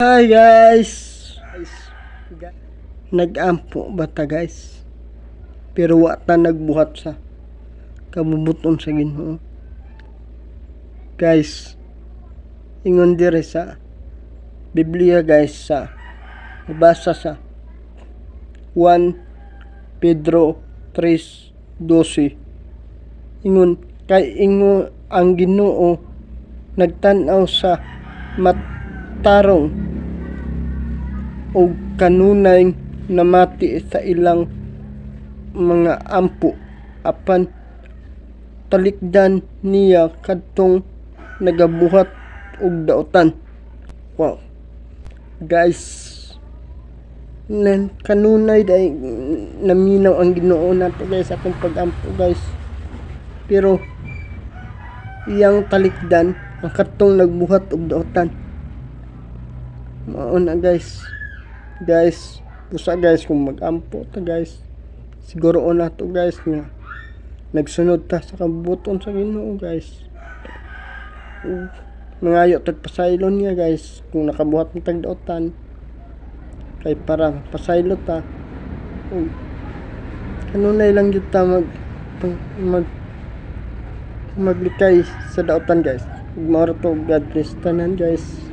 Hi guys. Nag-ampo ba ta guys? Pero wa ta nagbuhat sa kabubuton sa Ginoo. Guys, ingon dire sa Biblia guys sa nabasa sa 1 Pedro 3:12 ingon kay ingo ang Ginoo nagtan-aw sa matarong o kanunay namati sa ilang mga ampo apan talikdan niya kadtong nagabuhat og daotan. Wow. Guys nan kanunay day naminaw ang Ginoo nato guys akong pagampo guys. Pero iyang talikdan ang katong nagbuhat og daotan. Mao na guys guys pusa guys kung magampo ta guys. Siguro na to guys nga nagsunod ta sa kabuton sa Ginoo guys. Ug mangayo tag pasaylon niya guys kung nakabuhat ng tag daotan. Kay para pasaylo ta. Ug kanunay lang gyud ta mag mag maglikay sa daotan guys. Ra to God bless tanan guys